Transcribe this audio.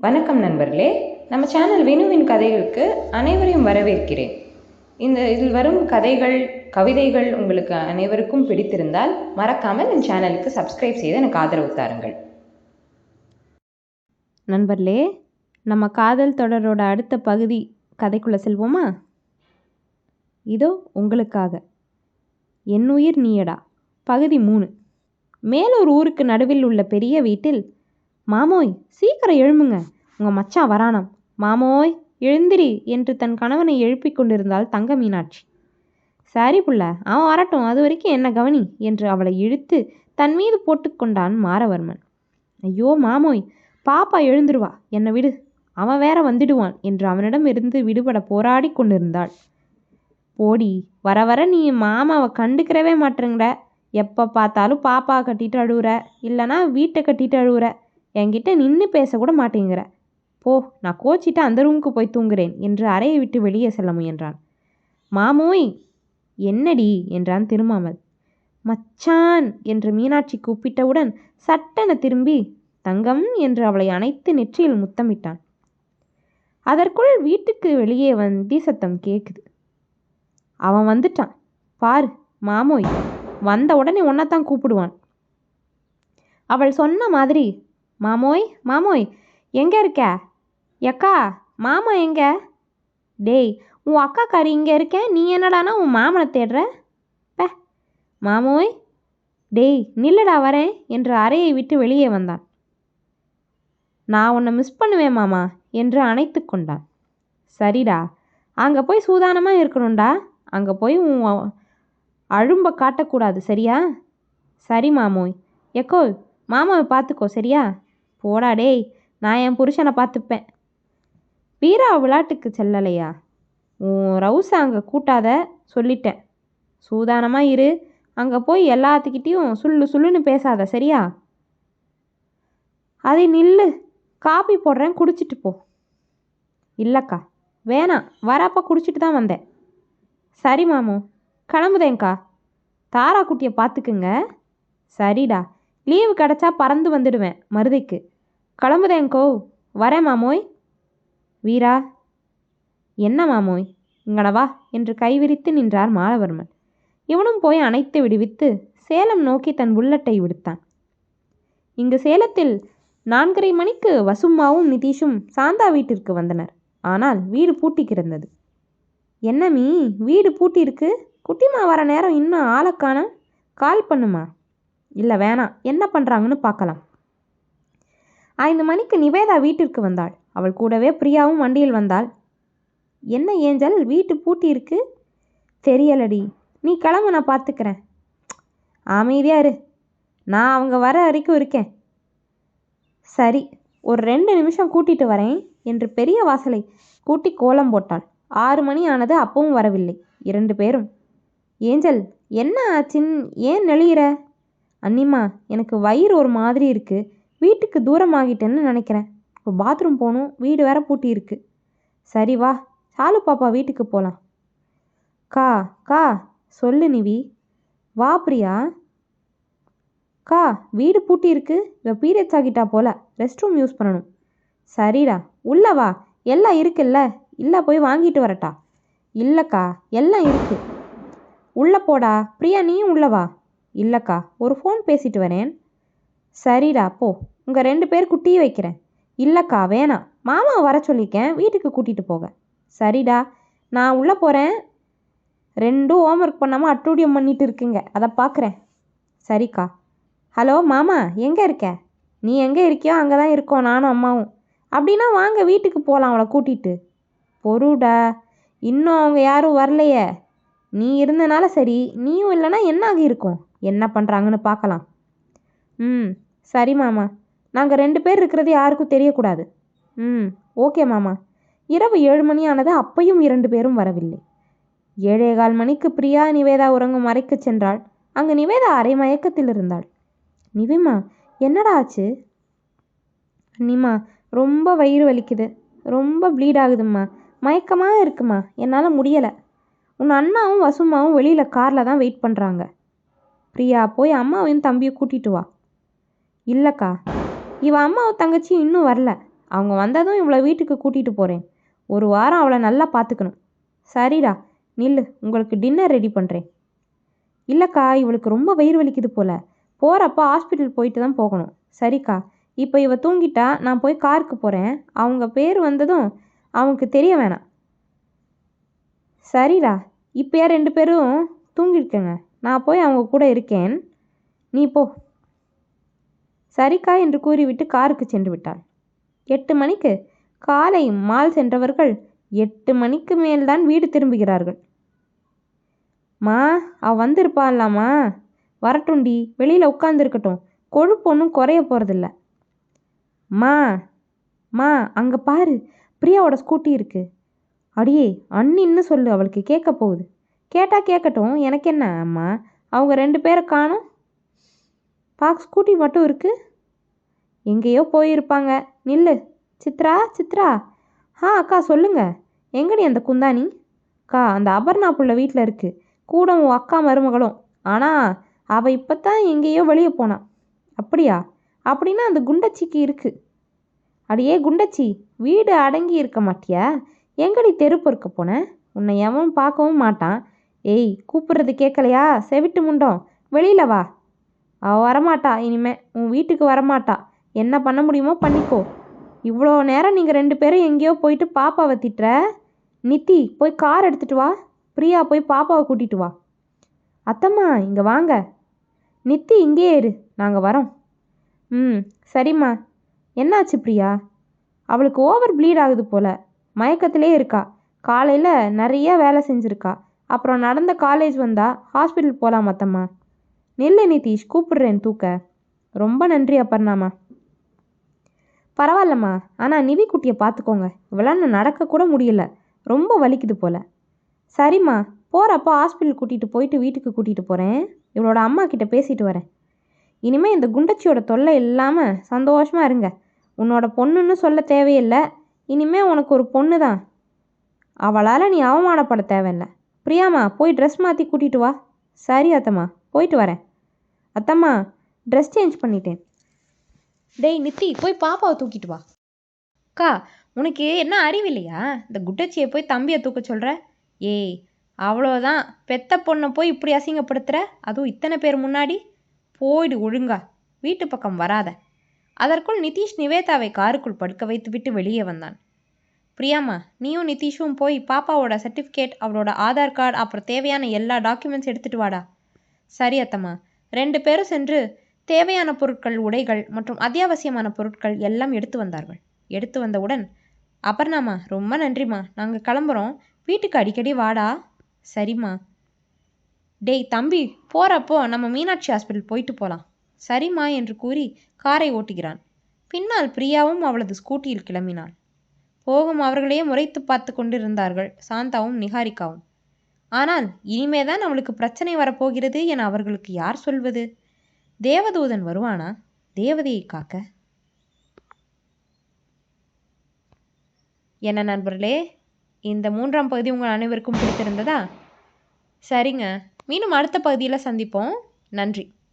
வணக்கம் நண்பர்களே. நம்ம சேனல் வினுவின் கதைகளுக்கு அனைவரையும் வரவேற்கிறேன். இந்த இதில் வரும் கதைகள் கவிதைகள் உங்களுக்கு அனைவருக்கும் பிடித்திருந்தால் மறக்காமல் என் சேனலுக்கு சப்ஸ்கிரைப் செய்து எனக்கு ஆதரவு தாருங்கள். நண்பர்களே நம்ம காதல் தொடரோட அடுத்த பகுதி கதைக்குள்ளே செல்வோமா? இதோ உங்களுக்காக. என்னுயிர் நீயடா. பகுதி மூணு. மேலூர் ஊருக்கு நடுவில் உள்ள பெரிய வீட்டில் மாமோய் சீக்கிரம் எழும்புங்க. உங்கள் மச்சான் வரானாம். மாமோய் எழுந்திரி என்று தன் கணவனை எழுப்பிக் கொண்டிருந்தாள் தங்க மீனாட்சி. சரி புள்ள அவன் வரட்டும். அது வரைக்கும் என்ன கவனி? என்று அவளை இழுத்து தன் மீது போட்டுக்கொண்டான் மாரவர்மன். ஐயோ மாமோய் பாப்பா எழுந்துருவா. என்னை விடு. அவன் வேற வந்துடுவான் என்று அவனிடம் இருந்து விடுபட போராடி கொண்டிருந்தாள். போடி வர வர நீ மாமாவை கண்டுக்கிறவே மாட்டேங்கிற. எப்போ பார்த்தாலும் பாப்பா கட்டிட்டு அழுவுற. இல்லைனா வீட்டை கட்டிட்டு அழுவுற. என்கிட்ட நின்று பேசக்கூட மாட்டேங்கிற. போ நான் கோச்சிட்டு அந்த ரூமுக்கு போய் தூங்குறேன் என்று அறையை விட்டு வெளியே செல்ல முயன்றான். மாமோய் என்னடி? என்றான் திருமாமல். மச்சான் என்று மீனாட்சி கூப்பிட்டவுடன் சட்டென திரும்பி தங்கம் என்று அவளை அணைத்து நெற்றியில் முத்தமிட்டான். அதற்குள் வீட்டுக்கு வெளியே வந்தி சத்தம் கேட்குது அவன் வந்துட்டான். பார் மாமோய் வந்த உடனே ஒன்னத்தான் கூப்பிடுவான். அவள் சொன்ன மாதிரி மாமோய் மாமோய் எங்கே இருக்க? எக்கா மாமா எங்கே? டேய் உன் அக்காக்காரி இங்கே இருக்கேன் நீ என்னடானா உன் மாமனை தேடுற? பே மாமோய் டேய் நில்லடா வரேன் என்று அறையை விட்டு வெளியே வந்தான். நான் உன்னை மிஸ் பண்ணுவேன் மாமா என்று அணைத்து கொண்டான். சரிடா அங்கே போய் சூதானமாக இருக்கணும்டா. அங்கே போய் உன் அழும்ப காட்டக்கூடாது சரியா? சரி மாமோய். எக்கோ மாமாவை பார்த்துக்கோ சரியா? போடா டேய் நான் என் புருஷனை பார்த்துப்பேன். வீரா விளாட்டுக்கு செல்லலையா? உன் ரவுஸை அங்கே கூட்டாத சொல்லிட்டேன். சூதானமாக இரு அங்கே போய் எல்லாத்துக்கிட்டேயும் சுள்ளு சுள்ளுன்னு பேசாத சரியா? அதை நில்லு காப்பி போடுறேன் குடிச்சிட்டு போ. இல்லைக்கா வேணாம் வரப்போ குடிச்சிட்டு தான் வந்தேன். சரி மாமு கிளம்புதேங்க்கா தாரா குட்டியை பார்த்துக்குங்க. சரிடா லீவு கிடச்சா பறந்து வந்துடுவேன் மருதைக்கு. கிளம்புதேங்கோ. வரேன் மாமோய். வீரா. என்ன மாமோய்? இங்கன வா என்று கைவிரித்து நின்றார் மாலவர்மன். இவனும் போய் அணைத்து விடுவித்து சேலம் நோக்கி தன் புல்லட்டை விடுத்தான். இங்கு சேலத்தில் நான்கரை மணிக்கு வசும்மாவும் நிதிஷும் சாந்தா வீட்டிற்கு வந்தனர். ஆனால் வீடு பூட்டி கிடந்தது. என்ன மீ வீடு பூட்டி இருக்கு குட்டிமா வர நேரம் இன்னும் ஆளக்கான கால் பண்ணுமா? இல்லை வேணாம். என்ன பண்ணுறாங்கன்னு பார்க்கலாம். ஐந்து மணிக்கு நிவேதா வீட்டிற்கு வந்தாள். அவள் கூடவே பிரியாவும் வண்டியில் வந்தாள். என்ன ஏஞ்சல் வீட்டு பூட்டி இருக்கு? தெரியலடி. நீ கிளம்பு நான் பார்த்துக்கிறேன். அமைதியா இரு. நான் அவங்க வர வரைக்கும் இருக்கேன். சரி ஒரு ரெண்டு நிமிஷம் கூட்டிட்டு வரேன் என்று பெரிய வாசலை கூட்டி கோலம் போட்டாள். ஆறு மணி ஆனது அப்பவும் வரவில்லை. இரண்டு பேரும் ஏஞ்சல் என்ன ஆச்சின் ஏன் நெளியிற? அண்ணிம்மா எனக்கு வயிறு ஒரு மாதிரி இருக்குது வீட்டுக்கு தூரமாகிட்டேன்னு நினைக்கிறேன். இப்போ பாத்ரூம் போகணும் வீடு வேற பூட்டி இருக்கு. சரி வா சாலு பாப்பா வீட்டுக்கு போகலாம் கா கா சொல்லு நிவி. வா பிரியா. கா வீடு பூட்டி இருக்கு. இவ பீரியட்ஸ் ஆகிட்டா போல ரெஸ்ட் ரூம் யூஸ் பண்ணணும். சரிடா உள்ள வா. எல்லாம் இருக்குல்ல? இல்லை போய் வாங்கிட்டு வரட்டா. இல்லைக்கா எல்லாம் இருக்கு. உள்ள போடா. பிரியா நீயும் உள்ள வா. இல்லைக்கா ஒரு ஃபோன் பேசிட்டு வரேன். சரிடா போ. உங்கள் ரெண்டு பேர் குட்டியை வைக்கிறேன். இல்லைக்கா வேணாம். மாமா வர சொல்லியிருக்கேன். வீட்டுக்கு கூட்டிகிட்டு போக சரிடா நான் உள்ளே போகிறேன் ரெண்டும் ஹோம் ஒர்க் பண்ணாமல் அட்டூடியம் பண்ணிட்டு இருக்குங்க. அதை பார்க்குறேன். சரிக்கா. ஹலோ மாமா எங்கே இருக்க? நீ எங்கே இருக்கியோ அங்கே தான் இருக்கோம் நானும் அம்மாவும். அப்படின்னா வாங்க வீட்டுக்கு போகலாம் அவளை கூட்டிகிட்டு பொருடா இன்னும் அவங்க யாரும் வரலையே. நீ இருந்தனால சரி நீயும் இல்லைன்னா என்ன ஆகியிருக்கும் என்ன பண்ணுறாங்கன்னு பார்க்கலாம். ம் சரி மாமா. நாங்கள் ரெண்டு பேர் இருக்கிறது யாருக்கும் தெரியக்கூடாது. ம் ஓகே மாமா. இரவு ஏழு மணி ஆனது அப்பையும் இரண்டு பேரும் வரவில்லை. ஏழே கால் மணிக்கு பிரியா நிவேதா உறங்கும் அறைக்கு சென்றாள். அங்கு நிவேதா அரை மயக்கத்தில் இருந்தாள். நிவிமா என்னடா ஆச்சு? அண்ணிம்மா ரொம்ப வயிறு வலிக்குது. ரொம்ப ப்ளீட் ஆகுதும்மா. மயக்கமாக இருக்குமா? என்னால் முடியலை. உன் அண்ணாவும் வசுமாவும் வெளியில் காரில் தான் வெயிட் பண்ணுறாங்க பிரியா போய் அம்மாவையும் தம்பியை கூட்டிட்டு வா. இல்லைக்கா. இவள் அம்மாவும் தங்கச்சியும் இன்னும் வரல. அவங்க வந்ததும் இவளை வீட்டுக்கு கூட்டிகிட்டு போகிறேன் ஒரு வாரம் அவளை நல்லா பார்த்துக்கணும் சரிடா நில்லு உங்களுக்கு டின்னர் ரெடி பண்ணுறேன் இல்லைக்கா இவளுக்கு ரொம்ப வயிறு வலிக்குது போல. போகிறப்ப ஹாஸ்பிட்டல் போயிட்டு தான் போகணும். சரிக்கா இப்போ இவ தூங்கிட்டா நான் போய் காருக்கு போகிறேன் அவங்க பேர் வந்ததும் அவனுக்கு தெரிய வேணாம். சரிடா இப்போயா ரெண்டு பேரும் தூங்கிருக்கேங்க நான் போய் அவங்க கூட இருக்கேன். நீ போ. சரிக்கா என்று கூறிவிட்டு காருக்கு சென்று விட்டாள். எட்டு மணிக்கு காலை மால் சென்றவர்கள் எட்டு மணிக்கு மேல்தான் வீடு திரும்புகிறார்கள். மா அவ வந்திருப்பாள்லாமா? வரட்டுண்டி வெளியில் உட்காந்துருக்கட்டும் கொழுப்பு ஒன்றும் குறைய போகிறதில்ல மா மா அங்கே பாரு பிரியாவோட ஸ்கூட்டி இருக்கு. அடியே அண்ணின்னு சொல்லு அவளுக்கு கேட்க போகுது. கேட்டால் கேட்கட்டும் எனக்கு என்ன அம்மா அவங்க ரெண்டு பேரை காணும். பாக் ஸ்கூட்டி மட்டும் இருக்கு. எங்கேயோ போயிருப்பாங்க. நில்லு. சித்ரா சித்ரா. ஆ அக்கா சொல்லுங்க. எங்கடி அந்த குந்தாணி? அக்கா அந்த அபர்ணா புள்ள வீட்டில் இருக்கு. கூட உன் அக்கா மருமகளும். ஆனால் அவள் இப்போ தான் எங்கேயோ வெளியே போனான் அப்படியா? அப்படின்னா அந்த குண்டச்சிக்கு இருக்கு. அடியே குண்டச்சி வீடு அடங்கி இருக்க மாட்டியா? எங்கடி தெரு பொறுக்க போனேன் உன்னை எவன் பார்க்கவும் மாட்டான். ஏய் கூப்பிடுறது கேட்கலையா செவிட்டு முண்டோம். வெளியில வா. அவள் வரமாட்டா இனிமே. உன் வீட்டுக்கு வரமாட்டா. என்ன பண்ண முடியுமோ பண்ணிக்கோ. இவ்வளோ நேரம் நீங்கள் ரெண்டு பேரும் எங்கேயோ போயிட்டு பாப்பாவை திட்டுற? நித்தி போய் கார் எடுத்துட்டு வா. பிரியா போய் பாப்பாவை கூட்டிட்டு வா. அத்தம்மா இங்கே வாங்க. நித்தி இங்கேயே இரு. நாங்கள் வரோம். ம் சரிம்மா. என்னாச்சு பிரியா? அவளுக்கு ஓவர் ப்ளீட் ஆகுது போல. மயக்கத்திலே இருக்கா. காலையில் நிறைய வேலை செஞ்சுருக்கா. அப்புறம் நடந்த காலேஜ் வந்தால் ஹாஸ்பிட்டல் போகலாம் மத்தம்மா நில்லு நிதிஷ் கூப்பிடுறேன் தூக்க. ரொம்ப நன்றி அப்பர்ணாமா பரவாயில்லம்மா ஆனால் நிவி குட்டியை பார்த்துக்கோங்க. இவளால் நடக்கக்கூட முடியல. ரொம்ப வலிக்குது போல. சரிம்மா போகிறப்போ ஹாஸ்பிட்டல் கூட்டிகிட்டு போயிட்டு வீட்டுக்கு கூட்டிகிட்டு போகிறேன் இவளோட அம்மா கிட்ட பேசிட்டு வரேன். இனிமேல் இந்த குண்டச்சியோட தொல்லை இல்லாமல் சந்தோஷமாக இருங்க. உன்னோட பொண்ணுன்னு சொல்ல தேவையில்லை. இனிமேல் உனக்கு ஒரு பொண்ணு தான் அவளால் நீ அவமானப்பட தேவையில்ல. பிரியாமா போய் ட்ரெஸ் மாற்றி கூட்டிகிட்டு வா. சரி அத்தம்மா போயிட்டு வரேன். அத்தம்மா ட்ரெஸ் சேஞ்ச் பண்ணிட்டேன். டேய் நித்தி போய் பாப்பாவை தூக்கிட்டு வா. அக்கா உனக்கு என்ன அறிவில்லையா இந்த குட்டச்சியை போய் தம்பியை தூக்க சொல்கிற ஏய் அவ்வளோதான் பெத்த பொண்ணை போய் இப்படி அசிங்கப்படுத்துகிற அதுவும் இத்தனை பேர் முன்னாடி? போயிடு ஒழுங்கா. வீட்டு பக்கம் வராத. அதற்குள் நிதிஷ் நிவேதாவை காருக்குள் படுக்க வைத்துவிட்டு வெளியே வந்தான். பிரியாம்மா நீயும் நிதிஷும் போய் பாப்பாவோட சர்டிஃபிகேட் அவளோட ஆதார் கார்டு அப்புறம் தேவையான எல்லா டாக்குமெண்ட்ஸ் எடுத்துகிட்டு வாடா. சரி அத்தம்மா. ரெண்டு பேரும் சென்று தேவையான பொருட்கள் உடைகள் மற்றும் அத்தியாவசியமான பொருட்கள் எல்லாம் எடுத்து வந்தார்கள். எடுத்து வந்தவுடன் அபர்ணாமா ரொம்ப நன்றிம்மா. நாங்கள் கிளம்புறோம். வீட்டுக்கு அடிக்கடி வாடா. சரிம்மா. டேய் தம்பி போகிறப்போ நம்ம மீனாட்சி ஹாஸ்பிட்டல் போயிட்டு போகலாம் சரிம்மா என்று கூறி காரை ஓட்டுகிறான். பின்னால் பிரியாவும் அவளது ஸ்கூட்டியில் கிளம்பினாள். போகும் அவர்களையே முறைத்து பார்த்து கொண்டிருந்தார்கள் சாந்தாவும் நிகாரிகாவும் ஆனால் இனிமேதான் அவளுக்கு பிரச்சனை வரப்போகிறது என அவர்களுக்கு யார் சொல்வது? தேவதூதன் வருவானா? தேவதையை காக்க. என்ன நண்பர்களே இந்த மூன்றாம் பகுதி உங்கள் அனைவருக்கும் பிடித்திருந்ததா? சரிங்க மீண்டும் அடுத்த பகுதியில் சந்திப்போம். நன்றி.